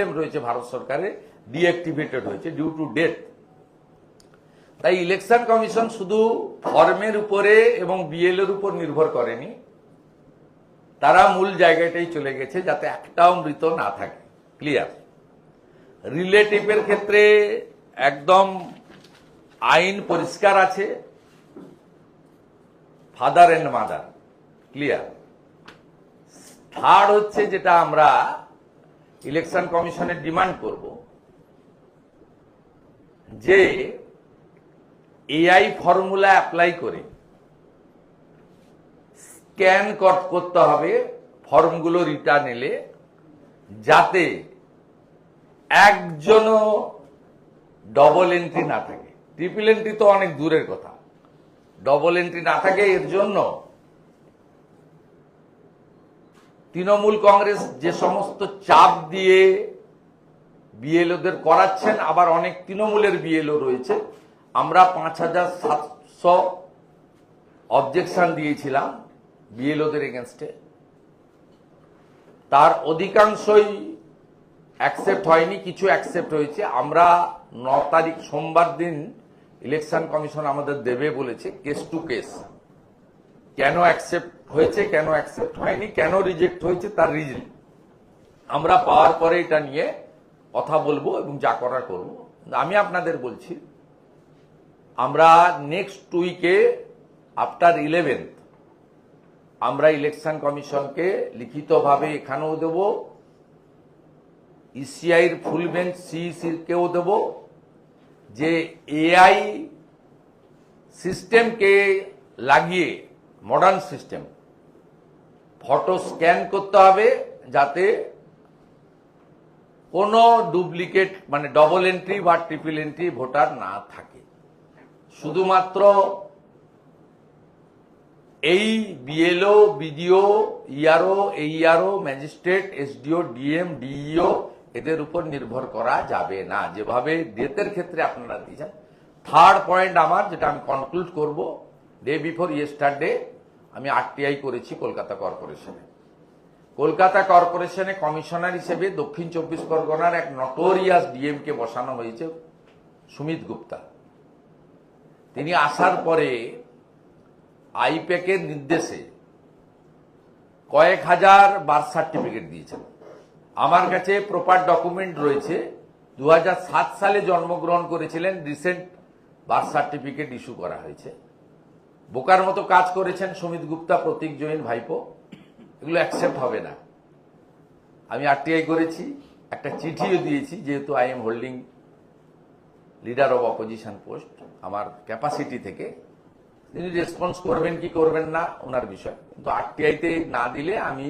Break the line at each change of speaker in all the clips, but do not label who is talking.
রয়েছে ভারত সরকারে ডিঅ্যাক্টিভেটেড হয়েছে ডিউ টু ডেথ তাই ইলেকশন কমিশন শুধু ফর্মের উপরে এবং বিএল এর উপর নির্ভর করেনি, তারা মূল জায়গাটাই চলে গেছে যাতে একটাও মৃত না থাকে ক্লিয়ার রিলেটিভের ক্ষেত্রে একদম আইন পরিষ্কার আছে father and mother clear third হচ্ছে যেটা আমরা ইলেকশন কমিশনের ডিমান্ড করব যে এআই ফর্মুলা অ্যাপ্লাই করে স্ক্যান করতে হবে ফর্মগুলো রিটার্ন এলে, যাতে একজনও ডবল এন্ট্রি না থাকে। ট্রিপল এন্ট্রি তো অনেক দূরের কথা। ডবল এন্ট্রি না থাকে এর জন্য তৃণমূল কংগ্রেস যে সমস্ত চাপ দিয়ে বিএলওদের করাচ্ছেন, আবার অনেক তৃণমূলের বিএলও রয়েছে। আমরা পাঁচ হাজার সাতশো অবজেকশন দিয়েছিলাম বিএলওদের এগেনস্টে তার অধিকাংশই অ্যাকসেপ্ট হয়নি, কিছু অ্যাকসেপ্ট হয়েছে। আমরা ন তারিখ সোমবার দিন ইলেকশন কমিশন আমাদের দেবে বলেছে কেস টু কেস কেন অ্যাকসেপ্ট হয়েছে কেন অ্যাকসেপ্ট হয়নি, কেন রিজেক্ট হয়েছে তার রিজন আমরা পাওয়ার পরে এটা নিয়ে কথা বলব এবং যা করার করব। আমি আপনাদের বলছি, আমরা নেক্সট উইকে আফটার ইলেভেন্থ আমরা ইলেকশন কমিশনকে লিখিতভাবে এখানেও দেব ইসিআইর ফুল বেঞ্চ সিইসিকেও দেব, যে এআই সিস্টেমকে লাগিয়ে মডার্ন সিস্টেম ফটো স্ক্যান করতে হবে যাতে কোনো ডুপ্লিকেট মানে ডবল এন্ট্রি বা ট্রিপল এন্ট্রি ভোটার না থাকে। শুধুমাত্র এই BLO BDO ERO AERO magistrate SDO DM DEO এদের উপর নির্ভর করা যাবে না। যেভাবে ডেথের ক্ষেত্রে আপনারা দিয়েছেন। থার্ড পয়েন্ট আমার, যেটা আমি কনক্লুড করব ডে বিফোর ইয়েস্টারডে আমি আরটিআই করেছি কলকাতা কর্পোরেশনে। কলকাতা কর্পোরেশনে কমিশনার হিসেবে দক্ষিণ চব্বিশ পরগনার এক নটোরিয়াস ডিএমকে বসানো হয়েছে, সুমিত গুপ্তা। তিনি আসার পরে আইপ্যাকের নির্দেশে কয়েক হাজার বার্থ সার্টিফিকেট দিয়েছেন। আমার কাছে প্রপার ডকুমেন্ট রয়েছে। দু হাজার সাত সালে জন্মগ্রহণ করেছিলেন রিসেন্ট বার্থ সার্টিফিকেট ইস্যু করা হয়েছে। বোকার মতো কাজ করেছেন সুমিত গুপ্তা, প্রতীক জৈন, ভাইপো। এগুলো অ্যাকসেপ্ট হবে না। আমি আরটিআই করেছি, একটা চিঠিও দিয়েছি, যেহেতু I am holding leader of opposition post আমার ক্যাপাসিটি থেকে। তিনি রেসপন্স করবেন কি করবেন না, ওনার বিষয়। কিন্তু আরটিআইতে না দিলে আমি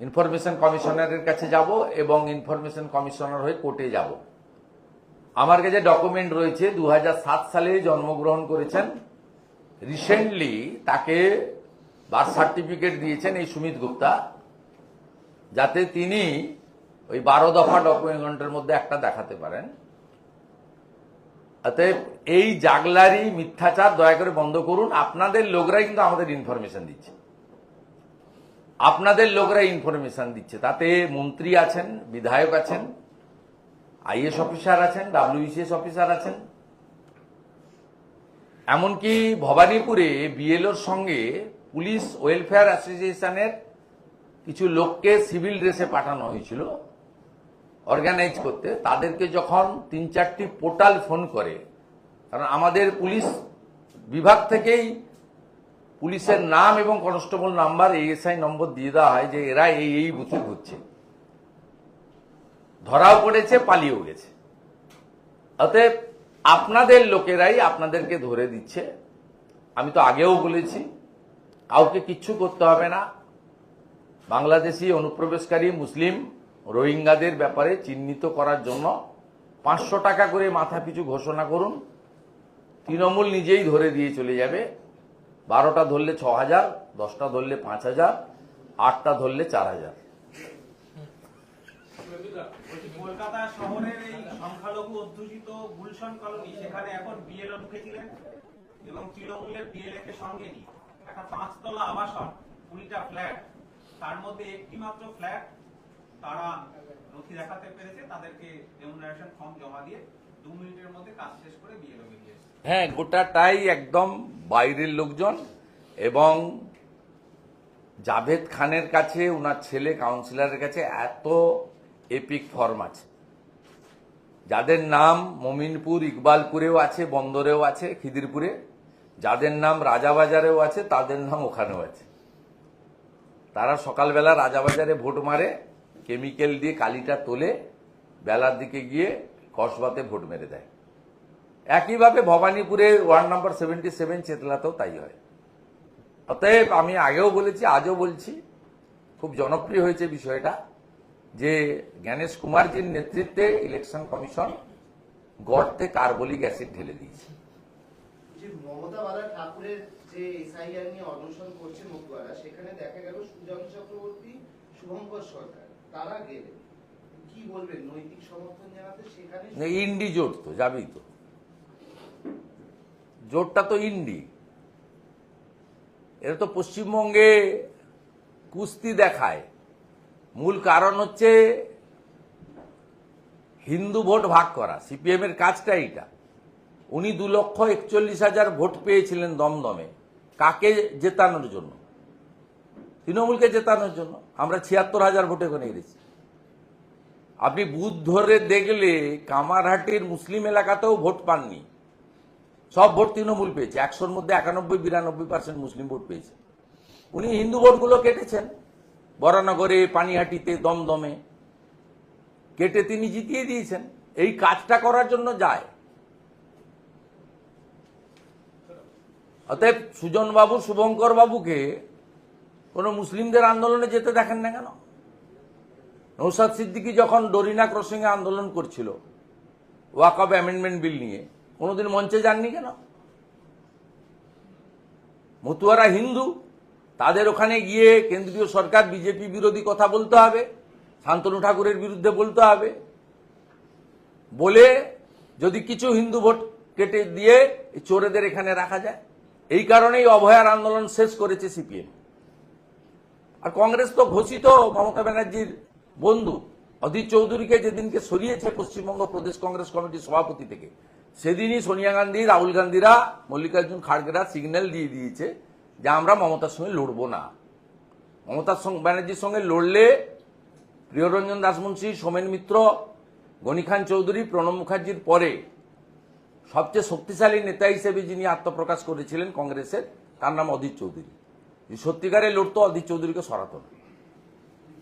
ইনফরমেশন কমিশনারের কাছে যাব এবং ইনফরমেশন কমিশনার হয়ে কোর্টে যাব। আমার কাছে ডকুমেন্ট রয়েছে দু হাজার সাত সালে জন্মগ্রহণ করেছেন। রিসেন্টলি তাকে বার্থ সার্টিফিকেট দিয়েছেন এই সুমিত গুপ্তা, যাতে তিনি ওই বারো দফা ডকুমেন্টের মধ্যে একটা দেখাতে পারেন। অতএব এই জাগলারি মিথ্যাচার দয়া করে বন্ধ করুন। আপনাদের লোকরাই কিন্তু আমাদের ইনফরমেশন দিচ্ছে। আপনাদের লোকরা ইনফরমেশন দিচ্ছে। তাতে মন্ত্রী আছেন, বিধায়ক আছেন আইএস অফিসার আছেন ডাব্লিউসিএস অফিসার আছেন। এমনকি ভবানীপুরে বিএলওর সঙ্গে পুলিশ ওয়েলফেয়ার অ্যাসোসিয়েশনের কিছু লোককে সিভিল ড্রেসে পাঠানো হয়েছিল, অর্গানাইজ করতে। তাদেরকে যখন তিন চারটি পোর্টাল ফোন করে, কারণ আমাদের পুলিশ বিভাগ থেকেই পুলিশের নাম এবং কনস্টেবল নাম্বার এএসআই নম্বর দিয়ে দেওয়া হয় যে এরা এই এই বুথে ঘুরছে। ধরাও পড়েছে, পালিয়েও গেছে। অতএব আপনাদের লোকেরাই আপনাদেরকে ধরে দিচ্ছে। আমি তো আগেও বলেছি, কাউকে কিচ্ছু করতে হবে না। বাংলাদেশি অনুপ্রবেশকারী মুসলিম রোহিঙ্গাদের ব্যাপারে চিহ্নিত করার জন্য পাঁচশো টাকা করে মাথা পিছু ঘোষণা করুন। তৃণমূল নিজেই ধরে দিয়ে চলে যাবে। বারোটা ধরলে ছ হাজার দশটা ধরলে পাঁচ হাজার আটটা ধরলে চার হাজার
কলকাতা শহরের এই সংখ্যালঘু অধ্যুষিত গুলশন কলোনি, সেখানে এখন বিএলও ঢুকেছিলেন এবং তৃণমূলের বিএলএ কে সঙ্গে নিয়ে একটা পাঁচতলা আবাসন, কুড়িটা ফ্ল্যাট। তার মধ্যে একটি মাত্র ফ্ল্যাট তারা নথি দেখাতে পেরেছে, তাদেরকে রেমুনারেশন ফর্ম জমা দিয়ে দু মিনিটের মধ্যে কাজ শেষ করে বিএলও বেরিয়ে
হ্যাঁ গোটাটাই একদম বাইরের লোকজন এবং জাভেদ খানের কাছে ওনার ছেলে কাউন্সিলরের কাছে এত এপিক ফর্ম আছে। যাদের নাম মমিনপুর, ইকবালপুরেও আছে, বন্দরেও আছে, খিদিরপুরে। যাদের নাম রাজাবাজারেও আছে, তাদের নাম ওখানেও আছে। তারা সকালবেলা রাজাবাজারে ভোট মারে কেমিক্যাল দিয়ে কালিটা তোলে, বেলার দিকে গিয়ে কসবাতে ভোট মেরে দেয়। একইভাবে ভবানীপুরে ওয়ার্ড নাম্বার সেভেন্টি সেভেন চেতলাতেও তাই হয়। অতএব আমি আগেও বলেছি, আজও বলছি, খুব জনপ্রিয় হয়েছে বিষয়টা। যে জ্ঞানেশ কুমারজির নেতৃত্বে ইলেকশন কমিশন গর্তে কার্বলিক অ্যাসিড ঢেলে দিয়েছে।
যে মমতা বালা ঠাকুরের যে এসআইআর নিয়ে অনশন করছে মতুয়ারা সেখানে দেখা গেল সুজন চক্রবর্তী শুভঙ্কর সরকার তারা গেলেন। কি বলবেন নৈতিক সমর্থন জানাতে সেখানে?
ইন্ডি জোট তো যাবেই তো। জোটটা তো ইন্ডি। এটা তো পশ্চিমবঙ্গে কুস্তি দেখায়। মূল কারণ হচ্ছে হিন্দু ভোট ভাগ করা সিপিএম এর কাজটা এইটা। উনি দু লক্ষ একচল্লিশ হাজার ভোট পেয়েছিলেন দমদমে। কাকে জেতানোর জন্য? তৃণমূলকে জেতানোর জন্য। আমরা ছিয়াত্তর হাজার ভোটে ওখানে হেরেছি। আপনি বুথ ধরে দেখলে কামারহাটির মুসলিম এলাকাতেও ভোট পাননি। সব ভোট তৃণমূল পেয়েছে। একশোর মধ্যে একানব্বই, বিরানব্বই পার্সেন্ট মুসলিম ভোট পেয়েছে। উনি হিন্দু ভোটগুলো কেটেছেন। বরানগরে পানিহাটিতে দমদমে। কেটে তিনি জিতিয়ে দিয়েছেন। এই কাজটা করার জন্য যায়। অতএব সুজন বাবু শুভঙ্কর বাবুকে কোনো মুসলিমদের আন্দোলনে যেতে দেখেন না কেন? নৌসাদ সিদ্দিকী যখন ডরিনা ক্রসিংয়ে আন্দোলন করছিল ওয়াকআপ অ্যামেন্ডমেন্ট বিল নিয়ে, কোনোদিন মঞ্চে যাননি কেন? মতুয়ারা হিন্দু তাদের ওখানে গিয়ে কেন্দ্রীয় সরকার, বিজেপি বিরোধী কথা বলতে হবে, শান্তনু ঠাকুরের বিরুদ্ধে বলতে হবে। বলে যদি কিছু হিন্দু ভোট কেটে দিয়ে চোরেদের এখানে রাখা যায়, এই কারণেই অভয়ার আন্দোলন শেষ করেছে সিপিএম। আর কংগ্রেস তো ঘোষিত, মমতা ব্যানার্জির বন্ধু। অধীর চৌধুরীকে যেদিনকে সরিয়েছে পশ্চিমবঙ্গ প্রদেশ কংগ্রেস কমিটির সভাপতি থেকে, সেদিনই সোনিয়া গান্ধী, রাহুল গান্ধীরা মল্লিকার্জুন খাড়গেরা সিগন্যাল দিয়ে দিয়েছে যে আমরা মমতার সঙ্গে লড়ব না। মমতার ব্যানার্জির সঙ্গে লড়লে প্রিয়রঞ্জন দাসমুন্সী সোমেন মিত্র গনি খান চৌধুরী প্রণব মুখার্জির পরে সবচেয়ে শক্তিশালী নেতা হিসেবে যিনি আত্মপ্রকাশ করেছিলেন কংগ্রেসের তার নাম অধীর চৌধুরী। সত্যিকারে লড়তো অধীর চৌধুরীকে সরাতো না।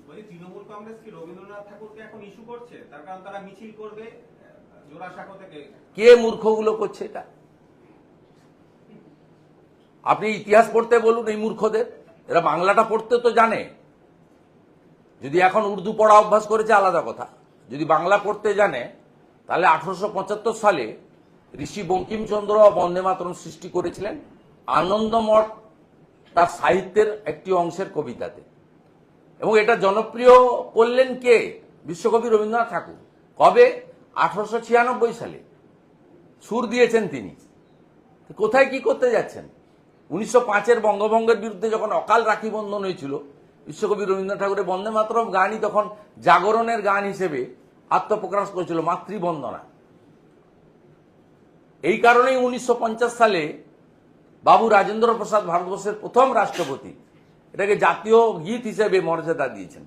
বলি তৃণমূল কংগ্রেস কি রবীন্দ্রনাথ ঠাকুরকে এখন ইস্যু করছে? তার কারণ তারা মিছিল করবে জোড়াসাঁকো থেকে।
কে মূর্খগুলো করছে এটা? আপনি ইতিহাস পড়তে বলুন এই মূর্খদের। এরা বাংলাটা পড়তে তো জানে। যদি এখন উর্দু পড়া অভ্যাস করেছে, আলাদা কথা। যদি বাংলা পড়তে জানে, তাহলে আঠারোশো পঁচাত্তর সালে ঋষি বঙ্কিমচন্দ্র বন্দে মাতরম সৃষ্টি করেছিলেন আনন্দমঠ তার সাহিত্যের একটি অংশের কবিতাতে। এবং এটা জনপ্রিয় করলেন কে? বিশ্বকবি রবীন্দ্রনাথ ঠাকুর। কবে? আঠারোশো ছিয়ানব্বই সালে। সুর দিয়েছেন তিনি। কোথায় কি করতে যাচ্ছেন? উনিশশো পাঁচের বঙ্গভঙ্গের বিরুদ্ধে যখন অকাল রাখি বন্ধন হয়েছিল, বিশ্বকবি রবীন্দ্রনাথ ঠাকুরের বন্দে মাতরম গানই তখন জাগরণের গান হিসেবে আত্মপ্রকাশ করেছিল, মাতৃবন্দনা। এই কারণেই উনিশশো পঞ্চাশ সালে বাবু রাজেন্দ্র প্রসাদ ভারতবর্ষের প্রথম রাষ্ট্রপতি এটাকে জাতীয় গীত হিসেবে মর্যাদা দিয়েছেন।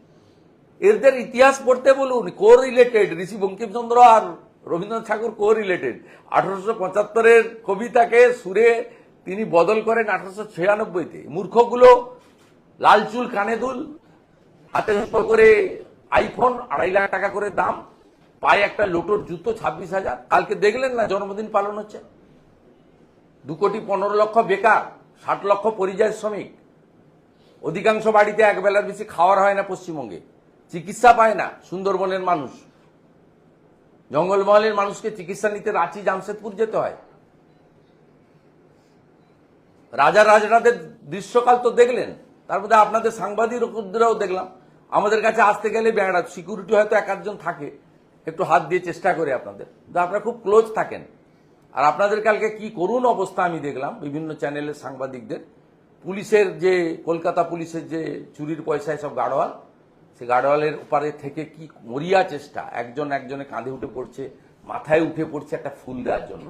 এদের ইতিহাস পড়তে বলুন কো রিলেটেড ঋষি বঙ্কিমচন্দ্র আর রবীন্দ্রনাথ ঠাকুর কো রিলেটেড আঠারোশো পঁচাত্তরের কবিতাকে সুরে তিনি বদল করেন আঠারোশো ছিয়ানব্বইতে। মূর্খগুলো লাল চুল, কানে দুল, হাতে করে আইফোন আড়াই লাখ টাকা করে দাম, পায়ে একটা লোটোর জুতো ছাব্বিশ হাজার। কালকে দেখলেন না জন্মদিন পালন হচ্ছে? দু কোটি পনেরো লক্ষ বেকার, ষাট লক্ষ পরিযায়ী শ্রমিক। অধিকাংশ বাড়িতে এক বেলার বেশি খাওয়ার হয় না পশ্চিমবঙ্গে। চিকিৎসা পায় না সুন্দরবনের মানুষ। জঙ্গলমহলের মানুষকে চিকিৎসা নিতে রাঁচি, জামশেদপুর যেতে হয়। রাজা রাজরাদের দৃশ্যকাল তো দেখলেন, তার মধ্যে আপনাদের সাংবাদিকরাও দেখলাম। আমাদের কাছে আসতে গেলে বেড়া সিকিউরিটি হয়তো এক আধজন থাকে, একটু হাত দিয়ে চেষ্টা করে আপনাদের। কিন্তু আপনারা খুব ক্লোজ থাকেন। আর আপনাদের কালকে কি করুণ অবস্থা আমি দেখলাম, বিভিন্ন চ্যানেলের সাংবাদিকদের। পুলিশের যে, কলকাতা পুলিশের যে চুরির পয়সায় সব গাড়োয়াল সে গার্ডওয়ালের ওপারে থেকে কি মরিয়া চেষ্টা, একজন একজনে কাঁধে উঠে পড়ছে, মাথায় উঠে পড়ছে একটা ফুল দেওয়ার জন্য।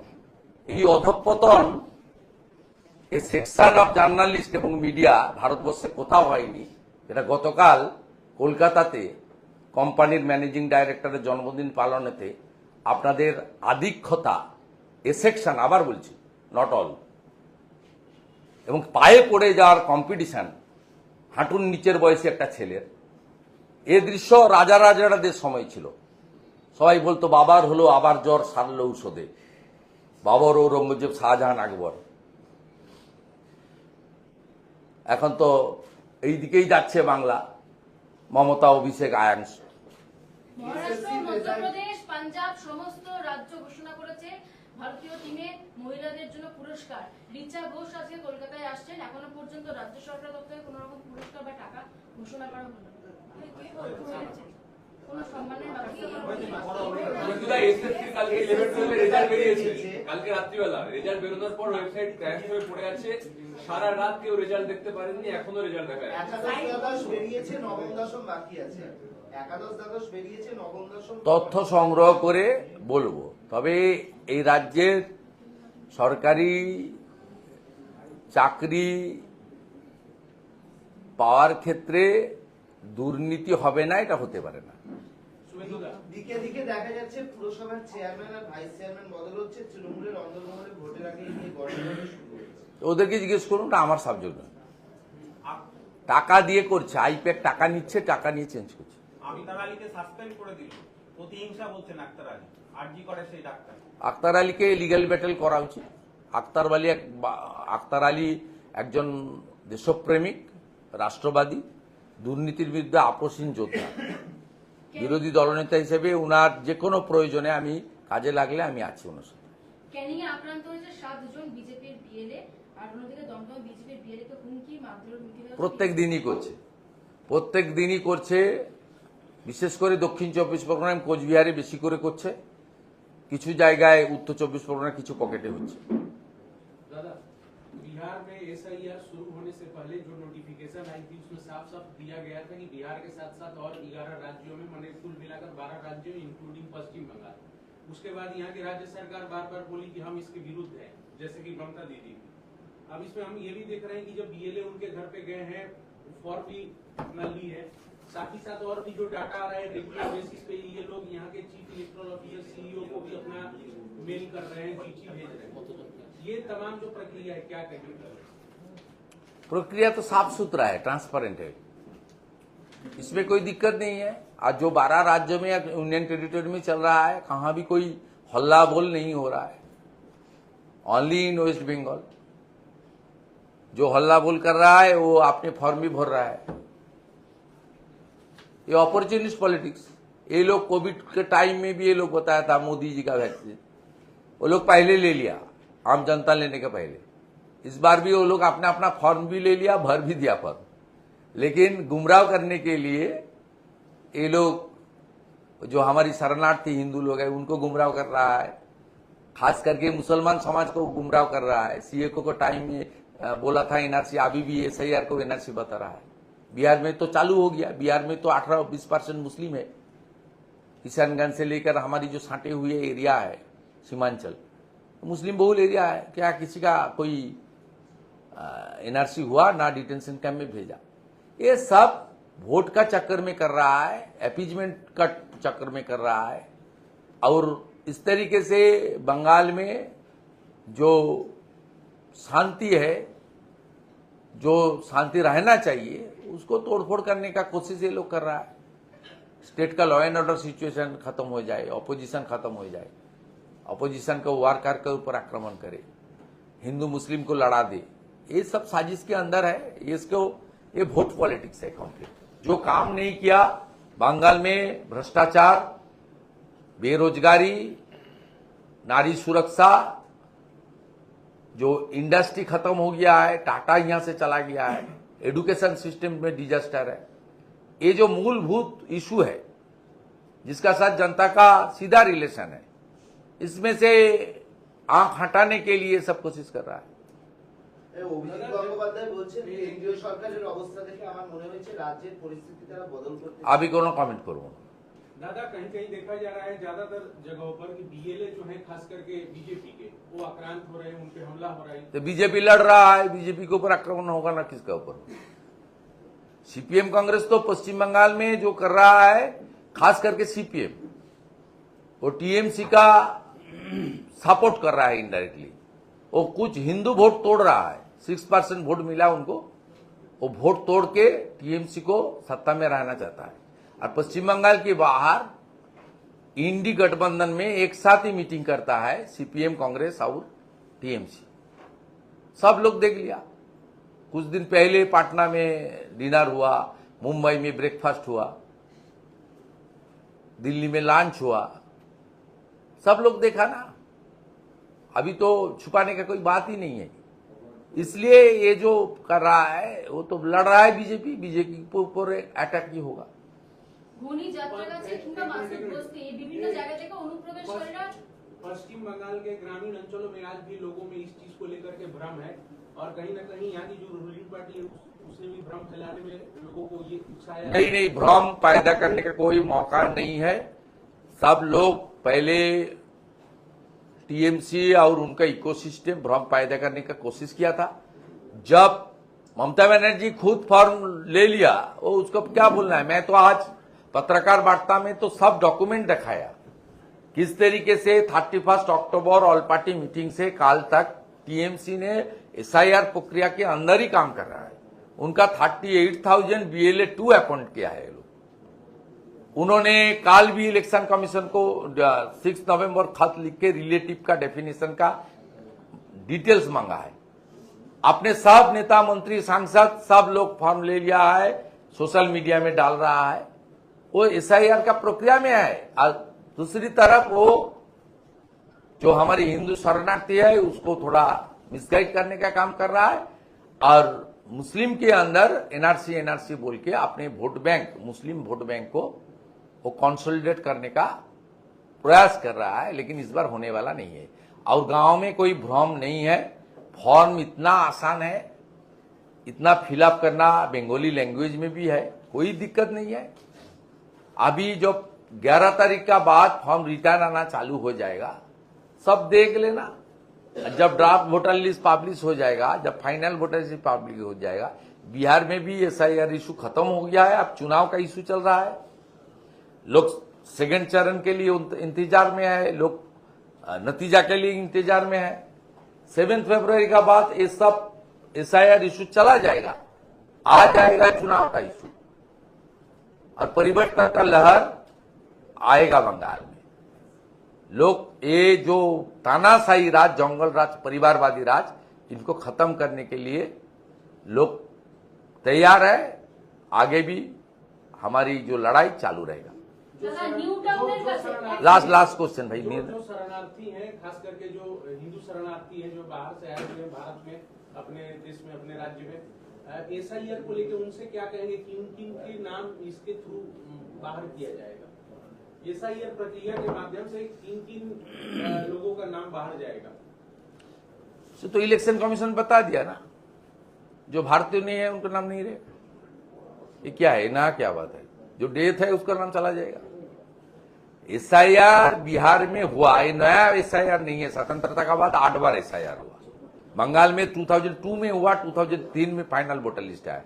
এই অধঃপতন এই সেকশন অফ জার্নালিস্ট এবং মিডিয়া ভারতবর্ষে কোথাও হয়নি। এটা গতকাল কলকাতাতে কোম্পানির ম্যানেজিং ডাইরেক্টরের জন্মদিন পালনেতে আপনাদের আধিক্ষতা এ সেকশন আবার বলছি নট অল এবং পায়ে পড়ে যাওয়ার কম্পিটিশন হাঁটুর নিচের বয়সী একটা ছেলের। এ দৃশ্য রাজা রাজারাদের সময় ছিল। সবাই বলতো, বাবার হলো আবার জ্বর, সারল ঔষধে। বাবর ও রঙ্গজেব শাহজাহান আকবর। এখন তো এই দিকেই যাচ্ছে বাংলা। মমতা অভিষেক আয়াংশ
মধ্যপ্রদেশ পাঞ্জাব সমস্ত রাজ্য ঘোষণা করেছে। ভারতীয় টিমে মহিলাদের জন্য পুরস্কার। রিচা ঘোষ আজকে কলকাতায় আসছেন। এখনও পর্যন্ত রাজ্য সরকার দপ্তরে থেকে কোনো রকম পুরস্কার বা টাকা ঘোষণা করা হলো
কালকে রাত্রিবেলা। রেজাল্ট বেরোনোর পর ওয়েবসাইট ক্র্যাশ হয়ে পড়ে আছে। সারা রাত কেউ রেজাল্ট দেখতে পারেননি এখনও রেজাল্ট দেখা যাচ্ছে।
একাদশ দ্বাদশ বেরিয়েছে নবম দশম বাকি আছে। একাদশ দ্বাদশ বেরিয়েছে নবম দশম
তথ্য সংগ্রহ করে বলব। তবে এই রাজ্যের সরকারি চাকরি পাওয়ার ক্ষেত্রে দুর্নীতি হবে না এটা হতে পারে না।
দিকে দিকে দেখা যাচ্ছে পুরসভার চেয়ারম্যান আর ভাইস চেয়ারম্যান বদল হচ্ছে। তৃণমূলের অন্দরমহলে ভোটের আগে নিয়ে
ওদেরকে জিজ্ঞেস করুন না আমার সাবজেক্ট নয়। টাকা দিয়ে করছে আইপ্যাক টাকা নিচ্ছে টাকা নিয়ে চেঞ্জ করছে।
আলীকে সাসপেন্ড করে দিল। প্রতিহিংসা বলছেন আক্তার আলী। আরজি করে সেই ডাক্তার?
আক্তার আলীকে লিগ্যাল ব্যাটেল করা উচিত। আক্তার আলী এক বা- আক্তার আলী একজন দেশপ্রেমিক রাষ্ট্রবাদী দুর্নীতির বিরুদ্ধে আপোষহীন যোদ্ধা। বিরোধী দলনেতা হিসেবে ওনার যে কোনো প্রয়োজনে আমি কাজে লাগলে আমি আছি ওনার সাথে। প্রত্যেক দিনই করছে। প্রত্যেক দিনই করছে বিশেষ করে দক্ষিণ চব্বিশ পরগনায় কোচবিহারে বেশি করে করছে। কিছু জায়গায় উত্তর চব্বিশ পরগনায় কিছু পকেটে হচ্ছে।
দাদা বিহার মে এসআইআর শুরু সে পহলে नोटिफिकेशन आई थी, उसमें साफ़ साफ़ दिया गया था कि बिहार के साथ साथ और 11 राज्यों में मैंने कुल मिलाकर 12 राज्यों इंक्लूडिंग पश्चिम बंगाल। उसके बाद यहाँ की राज्य सरकार बार बार बोली कि हम इसके विरुद्ध हैं, जैसे कि ममता दीदी। अब इसमें हम ये भी देख रहे हैं कि जब बीएलए उनके घर पे गए हैं फॉर्म भी अपना है, साथ ही साथ और भी जो डाटा आ रहा है रेगुलर बेसिस पे ये लोग यहाँ के चीफ इलेक्ट्रल ऑफिसर सीईओ को भी अपना मेल कर रहे हैं चिट्ठी भेज रहे हैं। ये तमाम जो प्रक्रिया है, क्या कहेंगे
प्रक्रिया तो साफ़ सुथरा है ट्रांसपेरेंट है। इसमें कोई दिक्कत नहीं है। आज जो बारह राज्यों में या यूनियन टेरिटोरी में चल रहा है, कहाँ भी कोई हल्ला बोल नहीं हो रहा है। ओनली इन वेस्ट बंगाल जो हल्ला बोल कर रहा है, वो आपने फॉर्म भी भर रहा है। ये अपॉर्चुनिस्ट पॉलिटिक्स ये लोग कोविड के टाइम में भी ये लोग बताया था, मोदी जी का वैक्सीन वो लोग पहले ले लिया, आम जनता लेने के पहले। इस बार भी वो लोग अपना अपना फॉर्म भी ले लिया, भर भी दिया फॉर्म। लेकिन गुमराह करने के लिए ये लोग, जो हमारी शरणार्थी हिंदू लोग हैं, उनको गुमराह कर रहा है। खास करके मुसलमान समाज को गुमराह कर रहा है। सीए को टाइम में बोला था एनआरसी, अभी भी एस को एनआरसी बता रहा है। बिहार में तो चालू हो गया। बिहार में तो अठारह बीस परसेंट मुस्लिम है। किशनगंज से लेकर हमारी जो साटे हुए एरिया है, सीमांचल मुस्लिम बहुल एरिया है। क्या किसी का कोई एनआरसी हुआ, ना डिटेंशन कैंप में भेजा। ये सब वोट का चक्कर में कर रहा है एपीजमेंट का चक्कर में कर रहा है। और इस तरीके से बंगाल में जो शांति है, जो शांति रहना चाहिए, उसको तोड़फोड़ करने का कोशिश ये लोग कर रहा है। स्टेट का लॉ एंड ऑर्डर सिचुएशन खत्म हो जाए, ऑपोजिशन खत्म हो जाए, ऑपोजिशन को वारकार के ऊपर आक्रमण करे, हिंदू मुस्लिम को लड़ा दे। ये सब साजिश के अंदर है इसको, ये वोट पॉलिटिक्स है कंप्लीट जो काम नहीं किया, बंगाल में भ्रष्टाचार, बेरोजगारी, नारी सुरक्षा, जो इंडस्ट्री खत्म हो गया है, टाटा यहाँ से चला गया है, एडुकेशन सिस्टम में डिजास्टर है। ये जो मूलभूत इशू है, जिसका साथ जनता का सीधा रिलेशन है, इसमें से आँख हटाने के लिए सब कोशिश कर रहा है।
অভিজিৎ গঙ্গোপাধ্যায় বলছেন কেন্দ্রীয় সরকারের অবস্থা দেখে আমার মনে হয়েছে রাজ্যের পরিস্থিতি তারা বদল করতে
अभी कोनो कमेंट करूँ
दादा कहीं कहीं देखा जा रहा है ज्यादातर जगहों पर कि बीएलए जो है खास करके बीजेपी के वो आक्रांत हो रहे हैं उन पे हमला हो रहा है
तो बीजेपी लड़ रहा है बीजेपी के ऊपर आक्रमण होगा ना किसका ऊपर सीपीएम कांग्रेस तो पश्चिम बंगाल में जो कर रहा है खास करके सीपीएम वो टीएमसी का सपोर्ट कर रहा है इनडायरेक्टली वो कुछ हिंदू वोट तोड़ रहा है सिक्स परसेंट वोट मिला उनको, वो वोट तोड़ के टीएमसी को सत्ता में रहना चाहता है। और पश्चिम बंगाल के बाहर इंडी गठबंधन में एक साथ ही मीटिंग करता है सीपीएम कांग्रेस और टीएमसी सब लोग देख लिया। कुछ दिन पहले पटना में डिनर हुआ, मुंबई में ब्रेकफास्ट हुआ, दिल्ली में लंच हुआ। सब लोग देखा ना। अभी तो छुपाने का कोई बात ही नहीं है। इसलिए ये जो कर रहा है वो तो लड़ रहा है बीजेपी बीजेपी के ऊपर अटैक ही होगा
ঘনি যাত্রাগাছি কিংবা মাসুদ বস্তি এই বিভিন্ন জায়গা থেকে অনুপ্রবেশকারীরা
पश्चिम बंगाल के ग्रामीण अंचलों में आज भी लोगों में इस चीज को लेकर के भ्रम है और कहीं ना कहीं यहाँ की जो रूलिंग पार्टी है उस- उसने भी भ्रम फैलाने में लोगों को ये उकसाया है
नहीं नहीं भ्रम पैदा करने का कोई मौका नहीं है सब लोग पहले टीएमसी और उनका इकोसिस्टम भ्रम पैदा करने का कोशिश किया था। जब ममता बनर्जी खुद फॉर्म ले लिया, वो उसको क्या बोलना है? मैं तो आज पत्रकार वार्ता में तो सब डॉक्यूमेंट दिखाया। किस तरीके से thirty first October all party meeting से काल तक टीएमसी ने एसआईआर प्रक्रिया के अंदर ही काम कर रहा है। उनका thirty eight thousand BLA to appoint किया है। उन्होंने काल भी इलेक्शन कमीशन को सिक्स नवंबर खत लिख के रिलेटिव का डेफिनेशन का डिटेल्स मांगा है। अपने सब नेता मंत्री, सांसद, सब लोग फॉर्म ले लिया है सोशल मीडिया में डाल रहा है। वो एसआईआर का प्रक्रिया में है। और दूसरी तरफ़ वो जो हमारी हिंदू शरणार्थी है, उसको थोड़ा मिसगाइड करने का काम कर रहा है। और मुस्लिम के अंदर एनआरसी एनआरसी बोल के अपने vote bank Muslim vote bank को वो कंसोलिडेट करने का प्रयास कर रहा है, लेकिन इस बार होने वाला नहीं है। और गाँव में कोई भ्रम नहीं है। फॉर्म इतना आसान है, इतना फिलअप करना बंगाली लैंग्वेज में भी है, कोई दिक्कत नहीं है। अभी जो 11 तारीख का बाद फॉर्म रिटर्न आना चालू हो जाएगा, सब देख लेना। जब ड्राफ्ट वोटर लिस्ट पब्लिश हो जाएगा, जब फाइनल वोटर लिस्ट पब्लिश हो जाएगा, बिहार में भी एसआईआर इशू खत्म हो गया है, अब चुनाव का इशू चल रहा है। लोग सेकंड चरण के लिए इंतज़ार में है लोग नतीजा के लिए इंतज़ार में है सेवेंथ फरवरी का बाद ये सब एस आई आर इशू चला जाएगा। आ जाएगा चुनाव का इशू। और परिवर्तन का लहर आएगा बंगाल में। लोग, ये जो तानाशाही राज, जंगल राज, परिवारवादी राज, इनको खत्म करने के लिए लोग तैयार है। आगे भी हमारी जो लड़ाई चालू रहेगा। लास्ट लास्ट क्वेश्चन भाई
जो,
मेरे।
जो शरणार्थी हैं खास करके जो हिंदू शरणार्थी हैं जो बाहर से आए हुए भारत में अपने देश में अपने राज्य में। एस आई आर को लेकर उनसे क्या कहेंगे किन किन के नाम इसके थ्रू बाहर किया जाएगा? एस आई आर प्रक्रिया के माध्यम से किन किन लोगों का नाम बाहर जाएगा?
तो इलेक्शन कमीशन बता दिया ना। जो भारतीय नहीं है उनका नाम नहीं रहेगा ये क्या है? ना क्या बात है? जो डेथ है उसका नाम चला जाएगा। एसआईआर बिहार में हुआ। ये नया एसआईआर नहीं है, स्वतंत्रता का बाद आठ बार एसआईआर हुआ। बंगाल में 2002 में हुआ 2003 में फाइनल वोटर लिस्ट आया।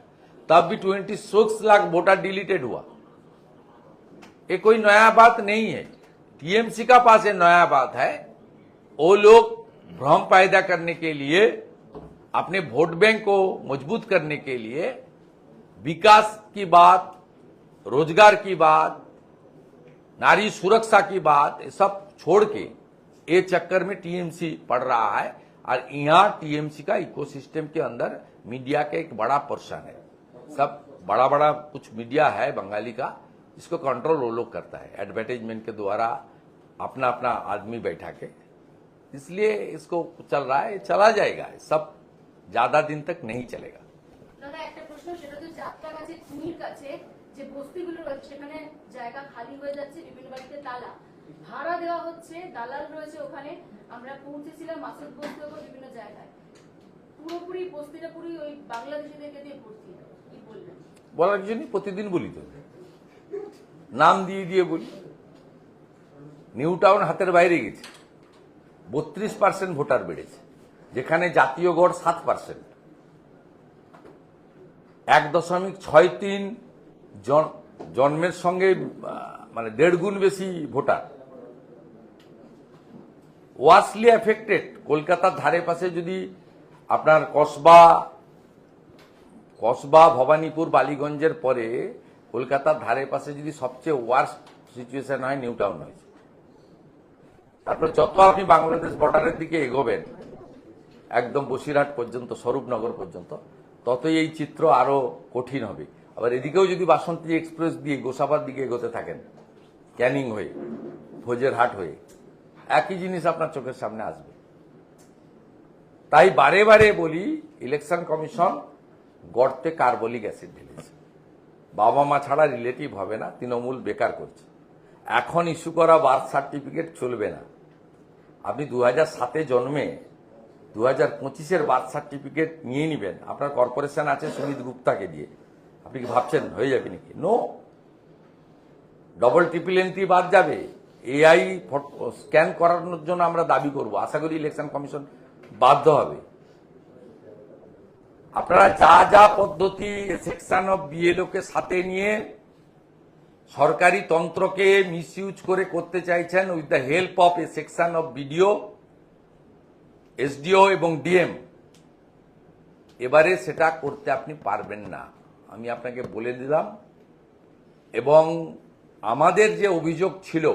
तब भी 26 लाख वोटर डिलीटेड हुआ। ये कोई नया बात नहीं है। टीएमसी का पास ये नया बात है। वो लोग भ्रम पैदा करने के लिए, अपने वोट बैंक को मज़बूत करने के लिए, विकास की बात, रोज़गार की बात नारी सुरक्षा की बात ये सब छोड़ के ये चक्कर में टीएमसी पड़ रहा है और यहाँ टीएमसी का इकोसिस्टम के अंदर मीडिया का एक बड़ा पोर्शन है सब बड़ा बड़ा कुछ मीडिया है बंगाली का इसको कंट्रोल वो लोग करता है एडवर्टाइजमेंट के द्वारा अपना अपना आदमी बैठा के इसलिए इसको चल रहा है चला जाएगा सब ज्यादा दिन तक नहीं चलेगा
দাদা একটা প্রশ্ন সেটা হচ্ছে যাত্রাগাছি কুমির কাছে যে বস্তিগুলো রয়েছে, সেখানে জায়গা খালি হয়ে যাচ্ছে, বিভিন্ন বাড়িতে তালা। ভাড়া দেওয়া হচ্ছে, দালাল রয়েছে ওখানে। আমরা পৌঁছেছিলাম মাসুদ বস্তি ওপর বিভিন্ন জায়গায়। পুরোপুরি বস্তিটা পুরো ওই বাংলাদেশিদেরকে দিয়ে ভর্তি, কি বলবেন
বলার নেই, প্রতিদিন বলি তো। নাম দিয়ে দিয়ে বলি। নিউ টাউন হাতের বাইরে গেছে। বত্রিশ পার্সেন্ট ভোটার বেড়েছে। যেখানে জাতীয় গড় সাত পার্সেন্ট। এক দশমিক ছয় তিন জন্মের সঙ্গে মানে দেড় গুণ বেশি ভোটার। ওয়াসলি এফেক্টেড, কলকাতার ধারে পাশে যদি আপনার কসবা কসবা, ভবানীপুর, বালিগঞ্জের পরে কলকাতার ধারে পাশে যদি সবচেয়ে ওয়ার্স্ট সিচুয়েশন হয় নিউ টাউন হয়েছে। তারপর যত আপনি বাংলাদেশ বর্ডারের দিকে এগোবেন, একদম বসিরহাট পর্যন্ত, স্বরূপনগর পর্যন্ত, ততই এই চিত্র আরও কঠিন হবে। আবার এদিকেও যদি বাসন্তী এক্সপ্রেস দিয়ে গোসাবার দিকে এগোতে থাকেন, ক্যানিং হয়ে, ভোজের হাট হয়ে, একই জিনিস আপনার চোখের সামনে আসবে। তাই বারে বারে বলি, ইলেকশন কমিশন গর্তে কার্বলিক অ্যাসিড ঢেলেছে। বাবা মা ছাড়া রিলেটিভ হবে না, তৃণমূল বেকার করছে। এখন ইস্যু করা বার্থ সার্টিফিকেট চলবে না। আপনি দু হাজার সাতে জন্মে দু হাজার পঁচিশের বার্থ সার্টিফিকেট নিয়ে নেবেন। আপনার কর্পোরেশন আছে সুমিত গুপ্তাকে দিয়ে। আপনি কি ভাবছেন হয়ে যাবে নাকি? নো ডবল ট্রিপল এন্ট্রি বাদ যাবে। এআই স্ক্যান করানোর জন্য আমরা দাবি করব। আশা করি ইলেকশন কমিশন বাধ্য হবে। আপনারা যা যা পদ্ধতি সেকশন অফ বিএলও কে সাথে নিয়ে সরকারি তন্ত্রকে মিসইউজ করে করতে চাইছেন with the help of a section of BDO SDO এবং ডিএম এবারে সেটা করতে আপনি পারবেন না। আমি আপনাকে বলে দিলাম, এবং আমাদের যে অভিযোগ ছিল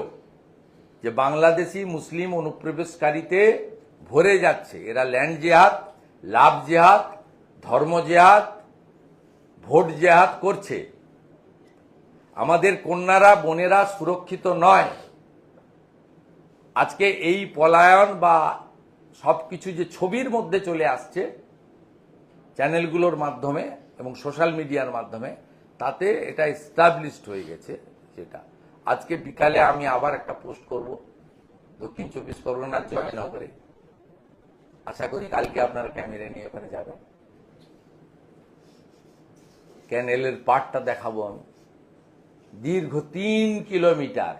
যে বাংলাদেশি মুসলিম অনুপ্রবেশকারীতে ভরে যাচ্ছে, এরা ল্যান্ড জেহাদ, লাভ জেহাদ, ধর্ম জেহাদ, ভোট জেহাদ করছে। আমাদের কন্যারা, বোনেরা সুরক্ষিত নয়। আজকে এই পলায়ন বা সবকিছু যে ছবির মধ্যে চলে আসছে চ্যানেলগুলোর মাধ্যমে এবং সোশ্যাল মিডিয়ার মাধ্যমে, তাতে এটা এস্টাবলিশড হয়ে গেছে সেটা আজকে বিকালে আমি আবার একটা পোস্ট করব। দক্ষিণ চব্বিশ পরগনার জয়নগরে আশা করি কালকে আপনারা ক্যামেরা নিয়ে ওখানে যাবেন। ক্যানেলের পার্টটা দেখাবো আমি। দীর্ঘ তিন কিলোমিটার।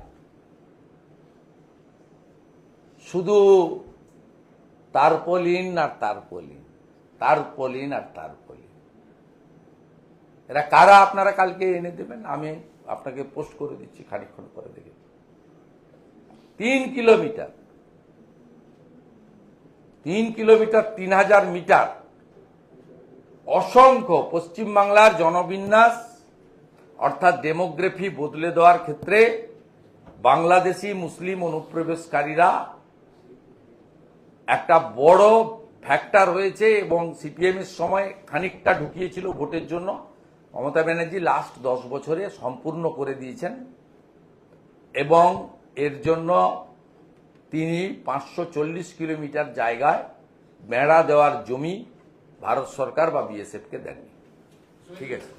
শুধু তারপলিন আর তারপলিন। তারপলিন আর তারপলিন। এরা কারা আপনারা কালকে এনে দেবেন? আমি আপনাকে পোস্ট করে দিচ্ছি খানিক্ষণ পরে দেখে। তিন কিলোমিটার। তিন কিলোমিটার, তিন হাজার মিটার। অসংখ্য পশ্চিমবাংলার জনবিন্যাস, অর্থাৎ ডেমোগ্রাফি বদলে দেওয়ার ক্ষেত্রে বাংলাদেশি মুসলিম অনুপ্রবেশকারীরা একটা বড় ফ্যাক্টর হয়েছে এবং সিপিএম এর সময় খানিকটা ঢুকিয়েছিল ভোটের জন্য। মমতা ব্যানার্জি লাস্ট দশ বছরে সম্পূর্ণ করে দিয়েছেন এবং এর জন্য তিনি পাঁচশো চল্লিশ কিলোমিটার জায়গায় বেড়া দেওয়ার জমি ভারত সরকার বা বিএসএফকে দেননি। ঠিক আছে